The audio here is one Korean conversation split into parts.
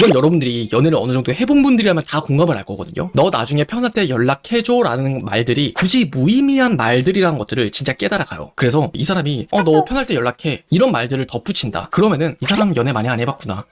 이건 여러분들이 연애를 어느 정도 해본 분들이라면 다 공감을 할 거거든요. 너 나중에 편할 때 연락해줘 라는 말들이 굳이 무의미한 말들이라는 것들을 진짜 깨달아가요. 그래서 이 사람이 어 너 편할 때 연락해 이런 말들을 덧붙인다. 그러면은 이 사람 연애 많이 안 해봤구나.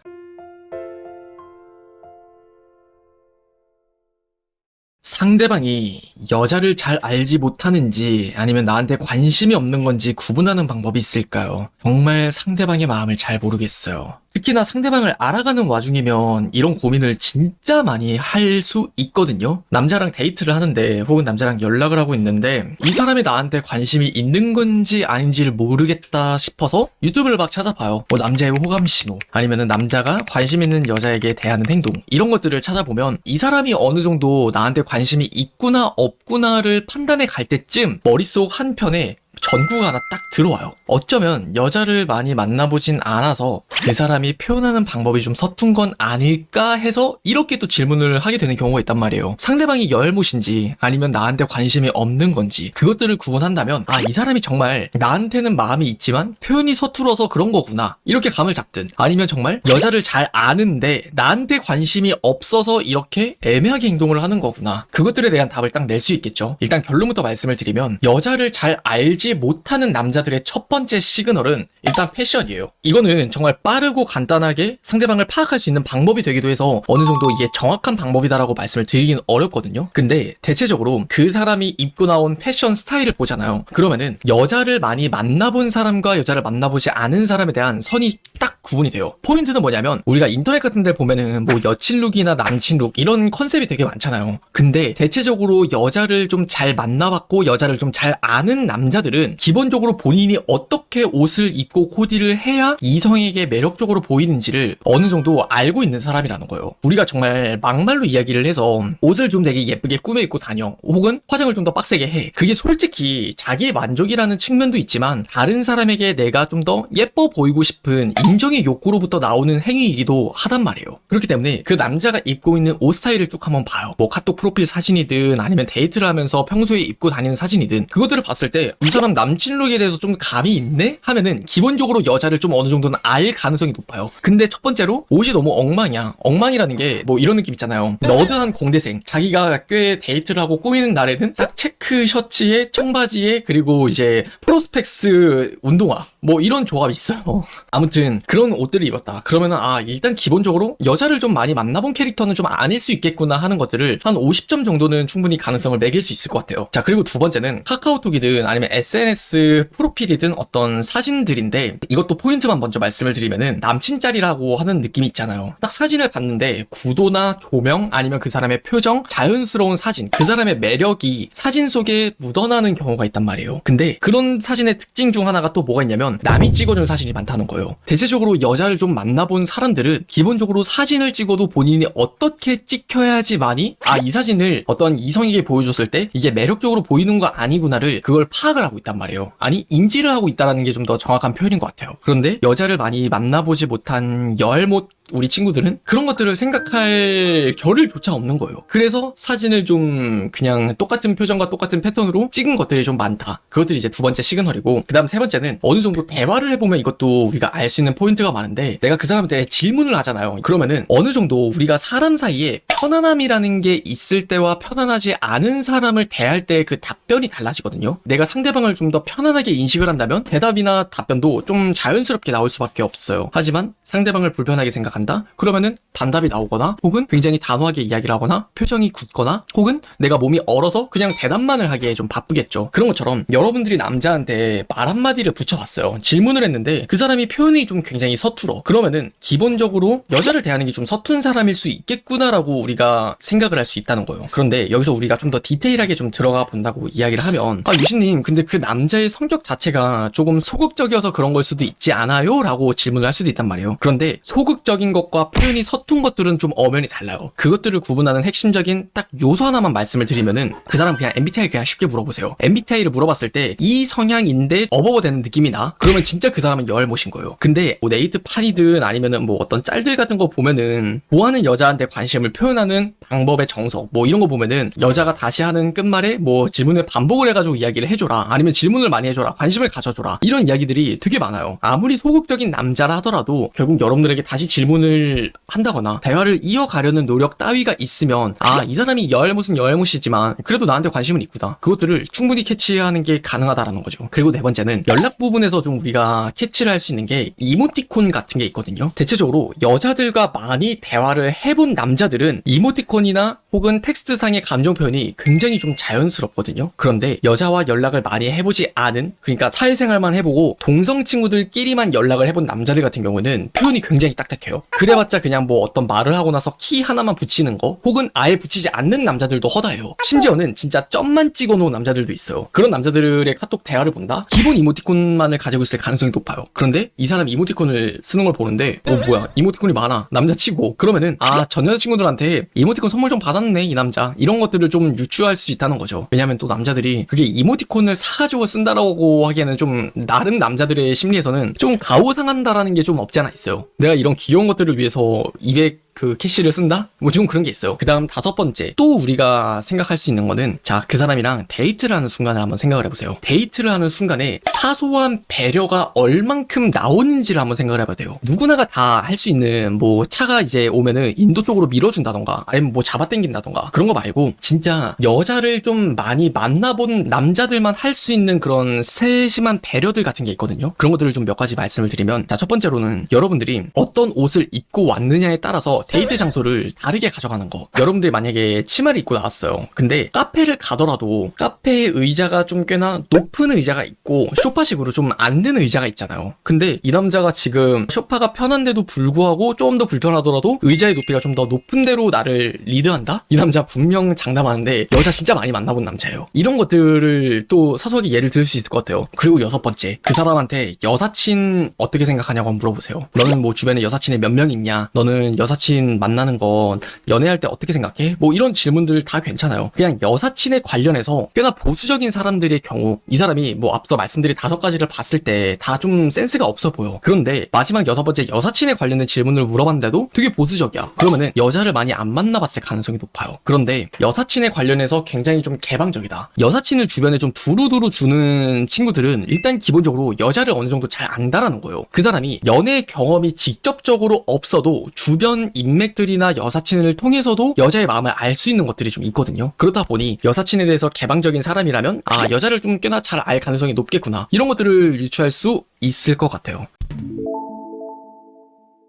상대방이 여자를 잘 알지 못하는지 아니면 나한테 관심이 없는 건지 구분하는 방법이 있을까요? 정말 상대방의 마음을 잘 모르겠어요. 특히나 상대방을 알아가는 와중이면 이런 고민을 진짜 많이 할 수 있거든요. 남자랑 데이트를 하는데 혹은 남자랑 연락을 하고 있는데 이 사람이 나한테 관심이 있는 건지 아닌지를 모르겠다 싶어서 유튜브를 막 찾아봐요. 뭐 남자의 호감 신호 아니면은 남자가 관심 있는 여자에게 대하는 행동 이런 것들을 찾아보면 이 사람이 어느 정도 나한테 관심이 있구나 없 구나를 판단해 갈 때쯤 머릿속 한편에 전구가 하나 딱 들어와요. 어쩌면 여자를 많이 만나보진 않아서 그 사람이 표현하는 방법이 좀 서툰 건 아닐까 해서 이렇게 또 질문을 하게 되는 경우가 있단 말이에요. 상대방이 열못인지 아니면 나한테 관심이 없는 건지 그것들을 구분한다면 아, 이 사람이 정말 나한테는 마음이 있지만 표현이 서툴어서 그런 거구나. 이렇게 감을 잡든 아니면 정말 여자를 잘 아는데 나한테 관심이 없어서 이렇게 애매하게 행동을 하는 거구나. 그것들에 대한 답을 딱 낼 수 있겠죠. 일단 결론부터 말씀을 드리면 여자를 잘 알지 못하는 남자들의 첫 번째 시그널은 일단 패션이에요. 이거는 정말 빠르고 간단하게 상대방을 파악할 수 있는 방법이 되기도 해서 어느 정도 이게 정확한 방법이다라고 말씀을 드리긴 어렵거든요. 근데 대체적으로 그 사람이 입고 나온 패션 스타일을 보잖아요. 그러면은 여자를 많이 만나본 사람과 여자를 만나보지 않은 사람에 대한 선이 딱 구분이 돼요. 포인트는 뭐냐면 우리가 인터넷 같은 데 보면은 뭐 여친 룩이나 남친 룩 이런 컨셉이 되게 많잖아요. 근데 대체적으로 여자를 좀 잘 만나봤고 여자를 좀 잘 아는 남자들은 기본적으로 본인이 어떻게 옷을 입고 코디를 해야 이성에게 매력적으로 보이는지를 어느 정도 알고 있는 사람이라는 거예요. 우리가 정말 막말로 이야기를 해서 옷을 좀 되게 예쁘게 꾸며 입고 다녀. 혹은 화장을 좀 더 빡세게 해. 그게 솔직히 자기의 만족이라는 측면도 있지만 다른 사람에게 내가 좀 더 예뻐 보이고 싶은 인정 의 욕구로부터 나오는 행위이기도 하단 말이에요. 그렇기 때문에 그 남자가 입고 있는 옷 스타일을 쭉 한번 봐요. 뭐 카톡 프로필 사진이든 아니면 데이트를 하면서 평소에 입고 다니는 사진이든 그것들을 봤을 때 이 사람 남친 룩에 대해서 좀 감이 있네? 하면은 기본적으로 여자를 좀 어느 정도는 알 가능성이 높아요. 근데 첫 번째로 옷이 너무 엉망이야. 엉망이라는 게 뭐 이런 느낌 있잖아요. 너드한 공대생. 자기가 꽤 데이트를 하고 꾸미는 날에는 딱 체크 셔츠에 청바지에 그리고 이제 프로스펙스 운동화. 뭐 이런 조합이 있어요. 아무튼 그런 옷들을 입었다. 그러면은 아 일단 기본적으로 여자를 좀 많이 만나본 캐릭터는 좀 아닐 수 있겠구나 하는 것들을 한 50점 정도는 충분히 가능성을 매길 수 있을 것 같아요. 자 그리고 두 번째는 카카오톡이든 아니면 SNS 프로필이든 어떤 사진들인데 이것도 포인트만 먼저 말씀을 드리면은 남친 짤이라고 하는 느낌이 있잖아요. 딱 사진을 봤는데 구도나 조명 아니면 그 사람의 표정 자연스러운 사진 그 사람의 매력이 사진 속에 묻어나는 경우가 있단 말이에요. 근데 그런 사진의 특징 중 하나가 또 뭐가 있냐 면 남이 찍어준 사진이 많다는 거예요. 대체적으로 여자를 좀 만나본 사람들은 기본적으로 사진을 찍어도 본인이 어떻게 찍혀야지만이 아 이 사진을 어떤 이성에게 보여줬을 때 이게 매력적으로 보이는 거 아니구나를 그걸 파악을 하고 있단 말이에요. 아니 인지를 하고 있다라는 게 좀 더 정확한 표현인 것 같아요. 그런데 여자를 많이 만나보지 못한 열못 우리 친구들은 그런 것들을 생각할 겨를조차 없는 거예요. 그래서 사진을 좀 그냥 똑같은 표정과 똑같은 패턴으로 찍은 것들이 좀 많다. 그것들이 이제 두 번째 시그널이고 그 다음 세 번째는 어느 정도 대화를 해보면 이것도 우리가 알 수 있는 포인트가 많은데 내가 그 사람한테 질문을 하잖아요. 그러면은 어느 정도 우리가 사람 사이에 편안함이라는 게 있을 때와 편안하지 않은 사람을 대할 때 그 답변이 달라지거든요. 내가 상대방을 좀 더 편안하게 인식을 한다면 대답이나 답변도 좀 자연스럽게 나올 수밖에 없어요. 하지만 상대방을 불편하게 생각한다? 그러면은 단답이 나오거나 혹은 굉장히 단호하게 이야기를 하거나 표정이 굳거나 혹은 내가 몸이 얼어서 그냥 대답만을 하기에 좀 바쁘겠죠. 그런 것처럼 여러분들이 남자한테 말 한마디를 붙여봤어요. 질문을 했는데 그 사람이 표현이 좀 굉장히 서툴어. 그러면은 기본적으로 여자를 대하는 게 좀 서툰 사람일 수 있겠구나라고 우리가 생각을 할 수 있다는 거예요. 그런데 여기서 우리가 좀 더 디테일하게 좀 들어가 본다고 이야기를 하면 아 유신님 근데 그 남자의 성격 자체가 조금 소극적이어서 그런 걸 수도 있지 않아요? 라고 질문을 할 수도 있단 말이에요. 그런데 소극적인 것과 표현이 서툰 것들은 좀 엄연히 달라요. 그것들을 구분하는 핵심적인 딱 요소 하나만 말씀을 드리면은 그 사람 그냥 MBTI 그냥 쉽게 물어보세요. MBTI를 물어봤을 때 이 성향인데 어버버 되는 느낌이 나? 그러면 진짜 그 사람은 열못인 거예요. 근데 뭐 네이트 판이든 아니면은 뭐 어떤 짤들 같은 거 보면은 좋아하는 여자한테 관심을 표현하는 방법의 정석 뭐 이런 거 보면은 여자가 다시 하는 끝말에 뭐 질문을 반복을 해가지고 이야기를 해줘라 아니면 질문을 많이 해줘라 관심을 가져줘라 이런 이야기들이 되게 많아요. 아무리 소극적인 남자라 하더라도 결국 결국 여러분들에게 다시 질문을 한다거나 대화를 이어가려는 노력 따위가 있으면 아 이 사람이 여알못은 여알못이지만 그래도 나한테 관심은 있구나. 그것들을 충분히 캐치하는 게 가능하다라는 거죠. 그리고 네 번째는 연락 부분에서 좀 우리가 캐치를 할 수 있는 게 이모티콘 같은 게 있거든요. 대체적으로 여자들과 많이 대화를 해본 남자들은 이모티콘이나 혹은 텍스트상의 감정 표현이 굉장히 좀 자연스럽거든요. 그런데 여자와 연락을 많이 해보지 않은 그러니까 사회생활만 해보고 동성 친구들끼리만 연락을 해본 남자들 같은 경우는 표현이 굉장히 딱딱해요. 그래봤자 그냥 뭐 어떤 말을 하고 나서 키 하나만 붙이는 거 혹은 아예 붙이지 않는 남자들도 허다해요. 심지어는 진짜 점만 찍어놓은 남자들도 있어요. 그런 남자들의 카톡 대화를 본다? 기본 이모티콘만을 가지고 있을 가능성이 높아요. 그런데 이 사람 이모티콘을 쓰는 걸 보는데 어 뭐야? 이모티콘이 많아. 남자치고. 그러면은 아 전 여자친구들한테 이모티콘 선물 좀 받았네 이 남자. 이런 것들을 좀 유추할 수 있다는 거죠. 왜냐면 또 남자들이 그게 이모티콘을 사가지고 쓴다라고 하기에는 좀 나름 남자들의 심리에서는 좀 가오상한다라는 게 좀 없지 않아 있어요 내가 이런 귀여운 것들을 위해서 200 그 캐시를 쓴다? 뭐 좀 그런 게 있어요. 그 다음 다섯 번째. 또 우리가 생각할 수 있는 거는, 자, 그 사람이랑 데이트를 하는 순간을 한번 생각을 해보세요. 데이트를 하는 순간에 사소한 배려가 얼만큼 나오는지를 한번 생각을 해봐야 돼요. 누구나가 다 할 수 있는, 뭐, 차가 이제 오면은 인도 쪽으로 밀어준다던가, 아니면 뭐 잡아당긴다던가, 그런 거 말고, 진짜 여자를 좀 많이 만나본 남자들만 할 수 있는 그런 세심한 배려들 같은 게 있거든요. 그런 것들을 좀 몇 가지 말씀을 드리면, 자, 첫 번째로는 여러분들이 어떤 옷을 입고 왔느냐에 따라서 데이트 장소를 다르게 가져가는 거. 여러분들이 만약에 치마를 입고 나왔어요. 근데 카페를 가더라도 카페의 의자가 좀 꽤나 높은 의자가 있고 소파식으로 좀 앉는 의자가 있잖아요. 근데 이 남자가 지금 소파가 편한데도 불구하고 조금 더 불편하더라도 의자의 높이가 좀 더 높은 데로 나를 리드한다? 이 남자 분명 장담하는데 여자 진짜 많이 만나본 남자예요. 이런 것들을 또 사소하게 예를 들 수 있을 것 같아요. 그리고 여섯 번째, 그 사람한테 여사친 어떻게 생각하냐고 물어보세요. 너는 뭐 주변에 여사친이 몇 명 있냐? 너는 여사친 만나는 건 연애할 때 어떻게 생각해? 뭐 이런 질문들 다 괜찮아요. 그냥 여사친에 관련해서 꽤나 보수적인 사람들의 경우 이 사람이 뭐 앞서 말씀드린 다섯 가지를 봤을 때 다 좀 센스가 없어 보여. 그런데 마지막 여섯 번째 여사친에 관련된 질문을 물어봤는데도 되게 보수적이야. 그러면은 여자를 많이 안 만나봤을 가능성이 높아요. 그런데 여사친에 관련해서 굉장히 좀 개방적이다. 여사친을 주변에 좀 두루두루 주는 친구들은 일단 기본적으로 여자를 어느 정도 잘 안다라는 거예요. 그 사람이 연애 경험이 직접적으로 없어도 주변 인 맥들이나 여사친을 통해서도 여자의 마음을 알 수 있는 것들이 좀 있거든요. 그렇다 보니 여사친에 대해서 개방적인 사람이라면 아 여자를 좀 꽤나 잘 알 가능성이 높겠구나 이런 것들을 유추할 수 있을 것 같아요.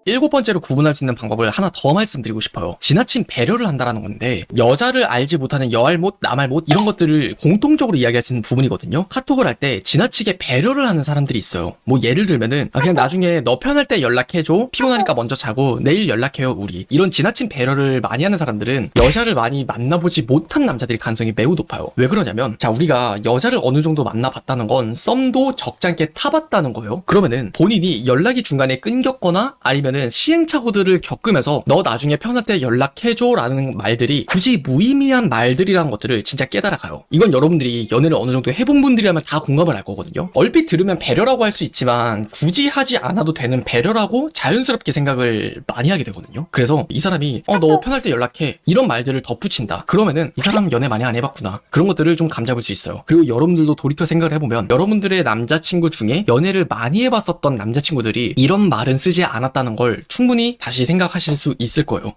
일곱 번째로 구분할 수 있는 방법을 하나 더 말씀드리고 싶어요. 지나친 배려를 한다라는 건데 여자를 알지 못하는 여알못, 남알못 이런 것들을 공통적으로 이야기할 수 있는 부분이거든요. 카톡을 할 때 지나치게 배려를 하는 사람들이 있어요. 뭐 예를 들면은 아, 그냥 나중에 너 편할 때 연락해줘. 피곤하니까 먼저 자고 내일 연락해요 우리. 이런 지나친 배려를 많이 하는 사람들은 여자를 많이 만나보지 못한 남자들이 가능성이 매우 높아요. 왜 그러냐면 자 우리가 여자를 어느 정도 만나봤다는 건 썸도 적잖게 타봤다는 거예요. 그러면은 본인이 연락이 중간에 끊겼거나 아니면은 시행착오들을 겪으면서 너 나중에 편할 때 연락해줘라는 말들이 굳이 무의미한 말들이라는 것들을 진짜 깨달아가요. 이건 여러분들이 연애를 어느 정도 해본 분들이라면 다 공감을 할 거거든요. 얼핏 들으면 배려라고 할 수 있지만 굳이 하지 않아도 되는 배려라고 자연스럽게 생각을 많이 하게 되거든요. 그래서 이 사람이 어 너 편할 때 연락해 이런 말들을 덧붙인다. 그러면은 이 사람 연애 많이 안 해봤구나. 그런 것들을 좀 감잡을 수 있어요. 그리고 여러분들도 돌이켜 생각을 해보면 여러분들의 남자친구 중에 연애를 많이 해봤었던 남자친구들이 이런 말은 쓰지 않았다는 걸 충분히 다시 생각하실 수 있을 거예요.